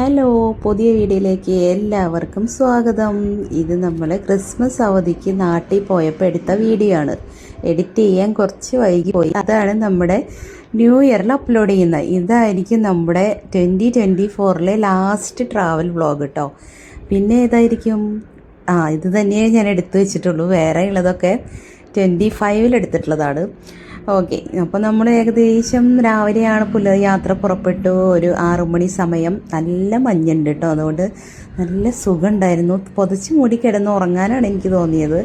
Hello പുതിയ വീഡിയോയിലേക്ക് എല്ലാവർക്കും സ്വാഗതം. ഇത് നമ്മൾ ക്രിസ്മസ് അവധിക്ക് നാട്ടിൽ പോയപ്പോൾ എടുത്ത വീഡിയോ ആണ്. എഡിറ്റ് ചെയ്യാൻ കുറച്ച് വൈകി പോയി. അതാണ് നമ്മുടെ ന്യൂ ഇയറിൽ അപ്ലോഡ് ചെയ്യുന്നത്. ഇതായിരിക്കും നമ്മുടെ ട്വന്റി ട്വന്റി ഫോറിലെ ലാസ്റ്റ് ട്രാവൽ വ്ളോഗ് കേട്ടോ പിന്നെ ഏതായിരിക്കും? ആ ഇത് തന്നെയേ ഞാൻ എടുത്തു വെച്ചിട്ടുള്ളൂ. വേറെ ഉള്ളതൊക്കെ ട്വന്റി ഫൈവിൽ എടുത്തിട്ടുള്ളതാണ്. ഓക്കെ. അപ്പോൾ നമ്മൾ ഏകദേശം രാവിലെയാണ് പുല യാത്ര പുറപ്പെട്ടു. ഒരു ആറു മണി സമയം. നല്ല മഞ്ഞുണ്ട് കേട്ടോ അതുകൊണ്ട് നല്ല സുഖമുണ്ടായിരുന്നു. പൊതച്ച് മൂടി കിടന്ന് ഉറങ്ങാനാണ് എനിക്ക് തോന്നിയത്.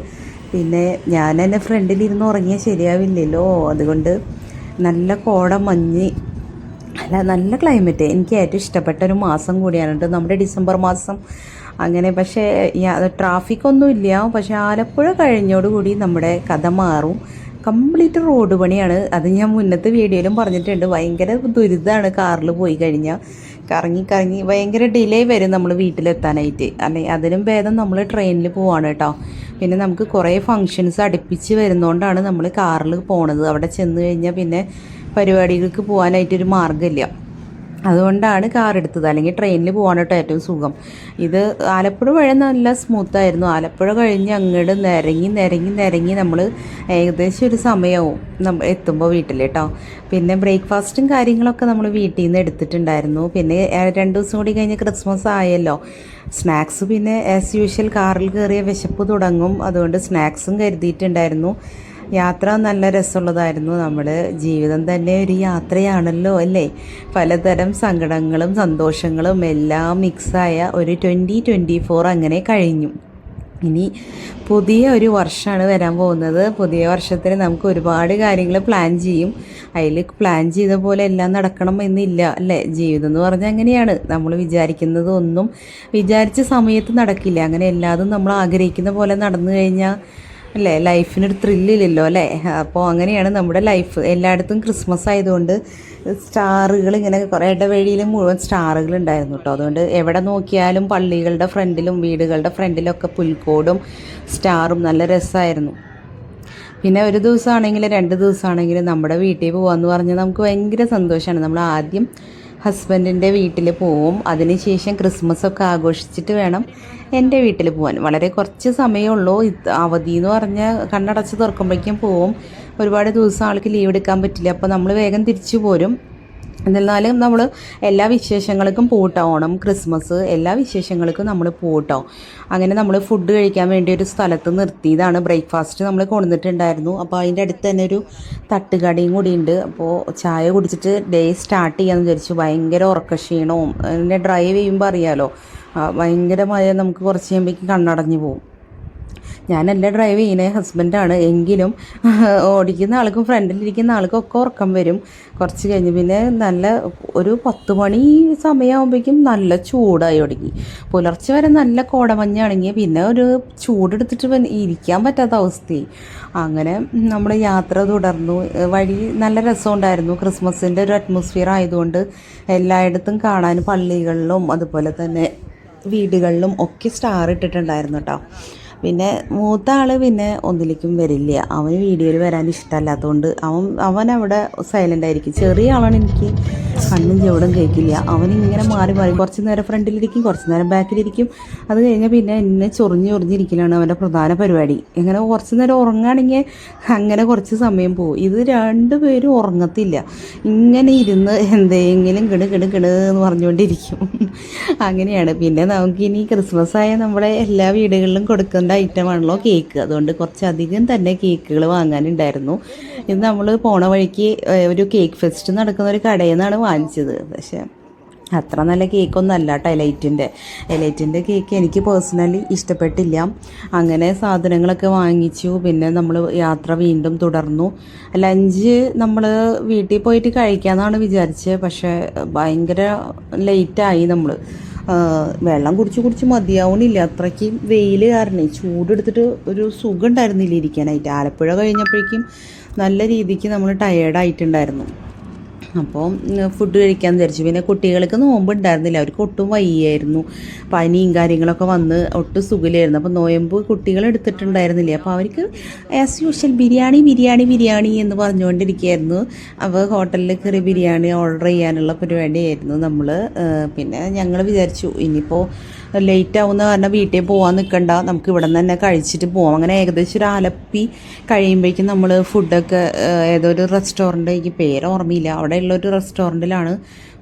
പിന്നെ ഞാൻ എന്റെ ഫ്രണ്ടിലിരുന്ന് ഉറങ്ങിയാൽ ശരിയാവില്ലല്ലോ. അതുകൊണ്ട് നല്ല കോട മഞ്ഞ്. അല്ല നല്ല ക്ലൈമറ്റ് എനിക്ക് ഏറ്റവും ഇഷ്ടപ്പെട്ട ഒരു മാസം കൂടിയാണ് കേട്ടോ നമ്മുടെ ഡിസംബർ മാസം അങ്ങനെ. പക്ഷേ ട്രാഫിക് ഒന്നും ഇല്ല. പക്ഷേ ആലപ്പുഴ കഴിഞ്ഞോടുകൂടി നമ്മുടെ കഥ മാറും. കംപ്ലീറ്റ് റോഡ് പണിയാണ്. അത് ഞാൻ മുന്നത്തെ വീഡിയോയിലും പറഞ്ഞിട്ടുണ്ട്. ഭയങ്കര ദുരിതമാണ് കാറിൽ പോയി കഴിഞ്ഞാൽ കറങ്ങി കറങ്ങി ഭയങ്കര ഡിലേ വരും നമ്മൾ വീട്ടിലെത്താനായിട്ട്. അല്ലെ അതിനും ഭേദം നമ്മൾ ട്രെയിനിൽ പോവാണ് കേട്ടോ പിന്നെ നമുക്ക് കുറേ ഫങ്ഷൻസ് അടുപ്പിച്ച് വരുന്നതുകൊണ്ടാണ് നമ്മൾ കാറിൽ പോണത്. അവിടെ ചെന്ന് കഴിഞ്ഞാൽ പിന്നെ പരിപാടികൾക്ക് പോകാനായിട്ടൊരു മാർഗമില്ല. അതുകൊണ്ടാണ് കാർ എടുത്തത്. അല്ലെങ്കിൽ ട്രെയിനിൽ പോകാനായിട്ട് ഏറ്റവും സുഖം. ഇത് ആലപ്പുഴ വഴി നല്ല സ്മൂത്തായിരുന്നു ആലപ്പുഴ കഴിഞ്ഞ് അങ്ങോട്ട് നിരങ്ങി നിരങ്ങി നിരങ്ങി നമ്മൾ ഏകദേശം ഒരു സമയവും നമ്മൾ എത്തുമ്പോൾ വീട്ടിൽ കേട്ടോ പിന്നെ ബ്രേക്ക്ഫാസ്റ്റും കാര്യങ്ങളൊക്കെ നമ്മൾ വീട്ടിൽ നിന്ന് എടുത്തിട്ടുണ്ടായിരുന്നു. പിന്നെ രണ്ട് ദിവസം കൂടി കഴിഞ്ഞ് ക്രിസ്മസ് ആയല്ലോ. സ്നാക്സ് പിന്നെ ആസ് യൂഷ്വൽ കാറിൽ കയറിയ വിശപ്പ് തുടങ്ങും. അതുകൊണ്ട് സ്നാക്സും കരുതിയിട്ടുണ്ടായിരുന്നു. യാത്ര നല്ല രസമുള്ളതായിരുന്നു നമ്മൾ ജീവിതം തന്നെ ഒരു യാത്രയാണല്ലോ അല്ലേ? പലതരം സങ്കടങ്ങളും സന്തോഷങ്ങളും എല്ലാം മിക്സായ ഒരു ട്വന്റി ട്വന്റി ഫോർ അങ്ങനെ കഴിഞ്ഞു. ഇനി പുതിയ ഒരു വർഷമാണ് വരാൻ പോകുന്നത്. പുതിയ വർഷത്തിൽ നമുക്ക് ഒരുപാട് കാര്യങ്ങൾ പ്ലാൻ ചെയ്യും. അതിൽ പ്ലാൻ ചെയ്ത പോലെ എല്ലാം നടക്കണം എന്നില്ല അല്ലേ? ജീവിതം എന്ന് പറഞ്ഞാൽ അങ്ങനെയാണ്. നമ്മൾ വിചാരിക്കുന്നത് ഒന്നും വിചാരിച്ച സമയത്ത് നടക്കില്ല. അങ്ങനെ എല്ലാതും നമ്മൾ ആഗ്രഹിക്കുന്ന പോലെ നടന്നു കഴിഞ്ഞാൽ അല്ലേ? ലൈഫിനൊരു ത്രില്ലില്ലല്ലോ അല്ലേ? അപ്പോൾ അങ്ങനെയാണ് നമ്മുടെ ലൈഫ്. എല്ലായിടത്തും ക്രിസ്മസ് ആയതുകൊണ്ട് സ്റ്റാറുകൾ ഇങ്ങനെ കുറേ ഇടവഴിയിൽ മുഴുവൻ സ്റ്റാറുകൾ ഉണ്ടായിരുന്നു കേട്ടോ. അതുകൊണ്ട് എവിടെ നോക്കിയാലും പള്ളികളുടെ ഫ്രണ്ടിലും വീടുകളുടെ ഫ്രണ്ടിലൊക്കെ പുൽക്കോടും സ്റ്റാറും നല്ല രസമായിരുന്നു. പിന്നെ ഒരു ദിവസമാണെങ്കിലും രണ്ട് ദിവസമാണെങ്കിലും നമ്മുടെ വീട്ടിൽ പോകാമെന്ന് പറഞ്ഞാൽ നമുക്ക് ഭയങ്കര സന്തോഷമാണ്. നമ്മൾ ആദ്യം ഹസ്ബൻഡിന്റെ വീട്ടിൽ പോവും. അതിനുശേഷം ക്രിസ്മസ് ഒക്കെ ആഘോഷിച്ചിട്ട് വേണം എന്റെ വീട്ടിൽ പോകാൻ വളരെ കുറച്ച് സമയമുള്ളൂ. അവധി എന്ന് പറഞ്ഞാൽ കണ്ണടച്ച് തുറക്കുമ്പോഴേക്കും പോവും. ഒരുപാട് ദിവസം ആൾക്ക് ലീവ് എടുക്കാൻ പറ്റില്ല. അപ്പോൾ നമ്മൾ വേഗം തിരിച്ചു പോരും. എന്നിരുന്നാലും നമ്മൾ എല്ലാ വിശേഷങ്ങൾക്കും പോട്ടോ. ഓണം ക്രിസ്മസ് എല്ലാ വിശേഷങ്ങൾക്കും നമ്മൾ പോട്ടോ. അങ്ങനെ നമ്മൾ ഫുഡ് കഴിക്കാൻ വേണ്ടി ഒരു സ്ഥലത്ത് നിർത്തിയതാണ്. ബ്രേക്ക്ഫാസ്റ്റ് നമ്മൾ കൊണ്ടുവന്നിട്ടുണ്ടായിരുന്നു. അപ്പോൾ അതിന്റെ അടുത്ത് തന്നെ ഒരു തട്ടുകടയും കൂടി ഉണ്ട് അപ്പോൾ ചായ കുടിച്ചിട്ട് ഡേ സ്റ്റാർട്ട് ചെയ്യാമെന്ന് വിചാരിച്ചു. ഭയങ്കര ഉറക്കക്ഷീണവും. അതിന്റെ ഡ്രൈവ് ചെയ്യുമ്പോൾ അറിയാമല്ലോ ഭയങ്കരമായ നമുക്ക് കുറച്ച് കഴിയുമ്പോഴേക്കും കണ്ണടഞ്ഞു പോകും ഞാനല്ല ഡ്രൈവ് ചെയ്യുന്നത് ഹസ്ബൻഡാണ് എങ്കിലും ഓടിക്കുന്ന ആൾക്കും ഫ്രണ്ടിലിരിക്കുന്ന ആൾക്കും ഒക്കെ ഉറക്കം വരും. കുറച്ച് കഴിഞ്ഞ് പിന്നെ നല്ല ഒരു പത്ത് മണി സമയമാകുമ്പോഴേക്കും നല്ല ചൂടായി തുടങ്ങി പുലർച്ചെ വരെ നല്ല കോടമഞ്ഞാണെങ്കിൽ പിന്നെ ഒരു ചൂടെടുത്തിട്ട് ഇരിക്കാൻ പറ്റാത്ത അവസ്ഥയായി. അങ്ങനെ നമ്മൾ യാത്ര തുടർന്നു. വഴി നല്ല രസമുണ്ടായിരുന്നു. ക്രിസ്മസിന്റെ ഒരു അറ്റ്മോസ്ഫിയർ ആയതുകൊണ്ട് എല്ലായിടത്തും കാണാൻ പള്ളികളിലും അതുപോലെ തന്നെ വീടുകളിലും ഒക്കെ സ്റ്റാർ ഇട്ടിട്ടുണ്ടായിരുന്നു കേട്ടോ പിന്നെ മൂത്ത ആൾ പിന്നെ ഒന്നിലേക്കും വരില്ല. അവന് വീഡിയോയിൽ വരാൻ ഇഷ്ടമല്ലാത്തതുകൊണ്ട് അവൻ അവൻ അവിടെ സൈലന്റ് ആയിരിക്കും. ചെറിയ ആളാണ് എനിക്ക്. കണ്ണും ചെവിടും കേൾക്കില്ല. അവൻ ഇങ്ങനെ മാറി മാറി കുറച്ച് നേരം ഫ്രണ്ടിലിരിക്കും കുറച്ച് നേരം ബാക്കിലിരിക്കും അത് കഴിഞ്ഞാൽ പിന്നെ എന്നെ ചൊറിഞ്ഞ് ചൊറിഞ്ഞിരിക്കലാണ് അവന്റെ പ്രധാന പരിപാടി. ഇങ്ങനെ കുറച്ച് നേരം ഉറങ്ങുകയാണെങ്കിൽ അങ്ങനെ കുറച്ച് സമയം പോകും. ഇത് രണ്ടുപേരും ഉറങ്ങത്തില്ല. ഇങ്ങനെ ഇരുന്ന് എന്തെങ്കിലും കിട് കിട് കിട് എന്ന് പറഞ്ഞുകൊണ്ടിരിക്കും. അങ്ങനെയാണ്. പിന്നെ നമുക്കിനി ക്രിസ്മസ് ആയ നമ്മുടെ എല്ലാ വീടുകളിലും കൊടുക്കേണ്ട ഐറ്റമാണല്ലോ കേക്ക്. അതുകൊണ്ട് കുറച്ചധികം തന്നെ കേക്കുകൾ വാങ്ങാനുണ്ടായിരുന്നു. ഇത് നമ്മൾ പോണ വഴിക്ക് ഒരു കേക്ക് ഫെസ്റ്റ് നടക്കുന്ന ഒരു കടയിൽ നിന്നാണ് വാങ്ങിച്ചത്. പക്ഷേ അത്ര നല്ല കേക്കൊന്നും അല്ല കേട്ടോ എലൈറ്റിന്റെ എലൈറ്റിന്റെ കേക്ക് എനിക്ക് പേഴ്സണലി ഇഷ്ടപ്പെട്ടില്ല. അങ്ങനെ സാധനങ്ങളൊക്കെ വാങ്ങിച്ചു. പിന്നെ നമ്മൾ യാത്ര വീണ്ടും തുടർന്നു. ലഞ്ച് നമ്മൾ വീട്ടിൽ പോയിട്ട് കഴിക്കാമെന്നാണ് വിചാരിച്ചത്. പക്ഷേ ഭയങ്കര ലേറ്റായി നമ്മൾ വെള്ളം കുടിച്ച് കുടിച്ച് മതിയാവണില്ല. അത്രയ്ക്ക് വെയിൽ കാരണം. ചൂടെടുത്തിട്ട് ഒരു സുഖം ഉണ്ടായിരുന്നില്ല ഇരിക്കാനായിട്ട്. ആലപ്പുഴ കഴിഞ്ഞപ്പോഴേക്കും നല്ല രീതിക്ക് നമ്മൾ ടയേർഡായിട്ടുണ്ടായിരുന്നു അപ്പോൾ ഫുഡ് കഴിക്കാൻ വിചാരിച്ചു. പിന്നെ കുട്ടികൾക്ക് നോമ്പ് ഉണ്ടായിരുന്നില്ല അവർക്ക് ഒട്ടും വയ്യായിരുന്നു. പനിയും കാര്യങ്ങളൊക്കെ വന്ന് ഒട്ടും സുഖമില്ലായിരുന്നു. അപ്പോൾ നോയമ്പ് കുട്ടികൾ എടുത്തിട്ടുണ്ടായിരുന്നില്ല? അപ്പോൾ അവർക്ക് ആസ് യൂഷ്വൽ ബിരിയാണി ബിരിയാണി ബിരിയാണി എന്ന് പറഞ്ഞുകൊണ്ടിരിക്കുകയായിരുന്നു. അപ്പോൾ ഹോട്ടലിൽ കയറി ബിരിയാണി ഓർഡർ ചെയ്യാനുള്ള പരിപാടിയായിരുന്നു നമ്മൾ പിന്നെ ഞങ്ങൾ വിചാരിച്ചു ഇനിയിപ്പോൾ ലേറ്റ് ആവുന്ന കാരണം വീട്ടിൽ പോകാൻ നിൽക്കണ്ട നമുക്ക് ഇവിടെ നിന്ന് തന്നെ കഴിച്ചിട്ട് പോവാം. അങ്ങനെ ഏകദേശം ഒരു ആലപ്പി കഴിയുമ്പോഴേക്കും നമ്മൾ ഫുഡൊക്കെ ഏതോ ഒരു റെസ്റ്റോറന്റ് എനിക്ക് പേര് ഓർമ്മയില്ല. അവിടെയുള്ള ഒരു റെസ്റ്റോറന്റിലാണ്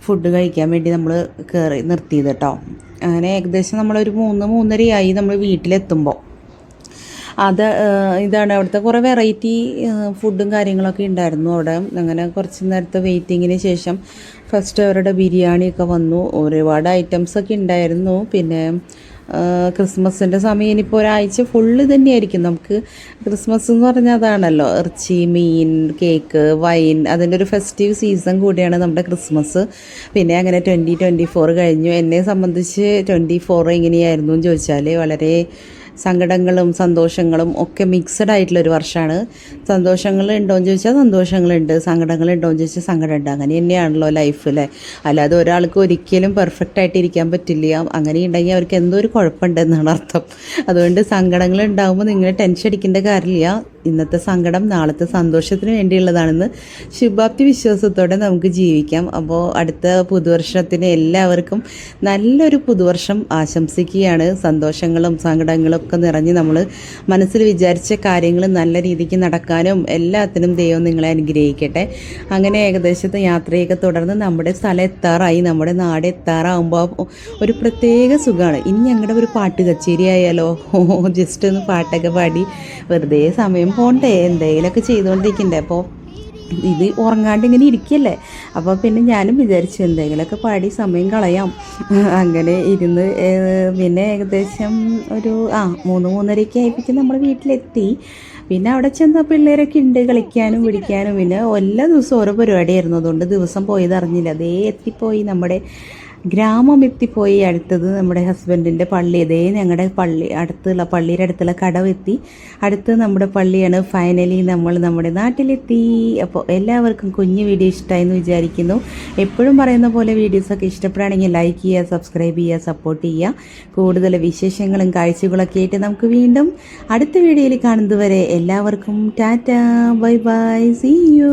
ഫുഡ് കഴിക്കാൻ വേണ്ടി നമ്മൾ കയറി നിർത്തിയത് കേട്ടോ അങ്ങനെ ഏകദേശം നമ്മളൊരു മൂന്ന് മൂന്നരയായി നമ്മൾ വീട്ടിലെത്തുമ്പോൾ അത് ഇതാണ് അവിടുത്തെ കുറേ വെറൈറ്റി ഫുഡും കാര്യങ്ങളൊക്കെ ഉണ്ടായിരുന്നു അവിടെ. അങ്ങനെ കുറച്ച് നേരത്തെ വെയിറ്റിങ്ങിന് ശേഷം ഫസ്റ്റ് അവരുടെ ബിരിയാണിയൊക്കെ വന്നു. ഒരുപാട് ഐറ്റംസ് ഒക്കെ ഉണ്ടായിരുന്നു പിന്നെ ക്രിസ്മസിന്റെ സമയം ഇനിയിപ്പോൾ ഒരാഴ്ച ഫുള്ള് തന്നെയായിരിക്കും നമുക്ക് ക്രിസ്മസ് എന്ന് പറഞ്ഞാൽ അതാണല്ലോ ഇറച്ചി മീൻ കേക്ക് വൈൻ അതിന്റെ ഒരു ഫെസ്റ്റീവ് സീസൺ കൂടിയാണ് നമ്മുടെ ക്രിസ്മസ്. പിന്നെ അങ്ങനെ ട്വന്റി ട്വന്റി ഫോർ കഴിഞ്ഞു. എന്നെ സംബന്ധിച്ച് ട്വന്റി ഫോർ എങ്ങനെയായിരുന്നു എന്ന് ചോദിച്ചാൽ വളരെ സങ്കടങ്ങളും സന്തോഷങ്ങളും ഒക്കെ മിക്സഡ് ആയിട്ടുള്ള ഒരു വർഷമാണ് സന്തോഷങ്ങൾ ഉണ്ടോയെന്ന് ചോദിച്ചാൽ സന്തോഷങ്ങളുണ്ട്. സങ്കടങ്ങൾ ഉണ്ടോയെന്ന് ചോദിച്ചാൽ സങ്കടമുണ്ട്. അങ്ങനെ തന്നെയാണല്ലോ ലൈഫ് അല്ലേ അല്ലാതെ ഒരാൾക്ക് ഒരിക്കലും പെർഫെക്റ്റ് ആയിട്ട് ഇരിക്കാൻ പറ്റില്ല. അങ്ങനെ ഉണ്ടെങ്കിൽ അവർക്ക് എന്തോ ഒരു കുഴപ്പമുണ്ടെന്നാണ് അർത്ഥം. അതുകൊണ്ട് സങ്കടങ്ങൾ ഉണ്ടാകുമ്പോൾ നിങ്ങൾ ടെൻഷൻ അടിക്കേണ്ട കാര്യമില്ല. ഇന്നത്തെ സങ്കടം നാളത്തെ സന്തോഷത്തിന് വേണ്ടിയുള്ളതാണെന്ന് ശുഭാപ്തി വിശ്വാസത്തോടെ നമുക്ക് ജീവിക്കാം. അപ്പോൾ അടുത്ത പുതുവർഷത്തിന് എല്ലാവർക്കും നല്ലൊരു പുതുവർഷം ആശംസിക്കുകയാണ്. സന്തോഷങ്ങളും സങ്കടങ്ങളും ഒക്കെ നിറഞ്ഞ് നമ്മൾ മനസ്സിൽ വിചാരിച്ച കാര്യങ്ങൾ നല്ല രീതിക്ക് നടക്കാനും എല്ലാത്തിനും ദൈവം നിങ്ങളെ അനുഗ്രഹിക്കട്ടെ. അങ്ങനെ ഏകദേശത്തെ യാത്രയൊക്കെ തുടർന്ന് നമ്മുടെ സ്ഥലം എത്താറായി. നമ്മുടെ നാട് എത്താറാകുമ്പോൾ ഒരു പ്രത്യേക സുഖമാണ് ഇനി ഞങ്ങളുടെ ഒരു പാട്ട് കച്ചേരി ആയാലോ ജസ്റ്റ് ഒന്ന് പാട്ടൊക്കെ പാടി വെറുതെ സമയം പോണ്ടേ? എന്തെങ്കിലുമൊക്കെ ചെയ്തുകൊണ്ടിരിക്കണ്ടേ അപ്പോൾ ഇത് ഉറങ്ങാണ്ട് ഇങ്ങനെ ഇരിക്കല്ലേ? അപ്പോൾ പിന്നെ ഞാനും വിചാരിച്ചു എന്തെങ്കിലുമൊക്കെ പാടി സമയം കളയാം. അങ്ങനെ ഇരുന്ന് പിന്നെ ഏകദേശം ഒരു ആ മൂന്ന് മൂന്നരയ്ക്ക് ആയിപ്പിച്ച് നമ്മൾ വീട്ടിലെത്തി. പിന്നെ അവിടെ ചെന്ന പിള്ളേരൊക്കെ ഉണ്ട് കളിക്കാനും പിടിക്കാനും. പിന്നെ എല്ലാ ദിവസവും ഓരോ പരിപാടിയായിരുന്നു. അതുകൊണ്ട് ദിവസം പോയതറിഞ്ഞില്ല. അതേ എത്തിപ്പോയി നമ്മുടെ ഗ്രാമം എത്തിപ്പോയി അടുത്തത് നമ്മുടെ ഹസ്ബൻഡിന്റെ പള്ളി. ഇതേ ഞങ്ങളുടെ പള്ളി അടുത്തുള്ള പള്ളിയുടെ അടുത്തുള്ള കടവെത്തി. അടുത്ത് നമ്മുടെ പള്ളിയാണ് ഫൈനലി നമ്മൾ നമ്മുടെ നാട്ടിലെത്തി. അപ്പോൾ എല്ലാവർക്കും കുഞ്ഞ് വീഡിയോ ഇഷ്ടമായി എന്ന് വിചാരിക്കുന്നു. എപ്പോഴും പറയുന്ന പോലെ വീഡിയോസൊക്കെ ഇഷ്ടപ്പെടുകയാണെങ്കിൽ ലൈക്ക് ചെയ്യുക സബ്സ്ക്രൈബ് ചെയ്യുക സപ്പോർട്ട് ചെയ്യുക. കൂടുതൽ വിശേഷങ്ങളും കാഴ്ചകളൊക്കെ ആയിട്ട് നമുക്ക് വീണ്ടും അടുത്ത വീഡിയോയിൽ കാണുന്നതുവരെ എല്ലാവർക്കും tata. Bye bye. See you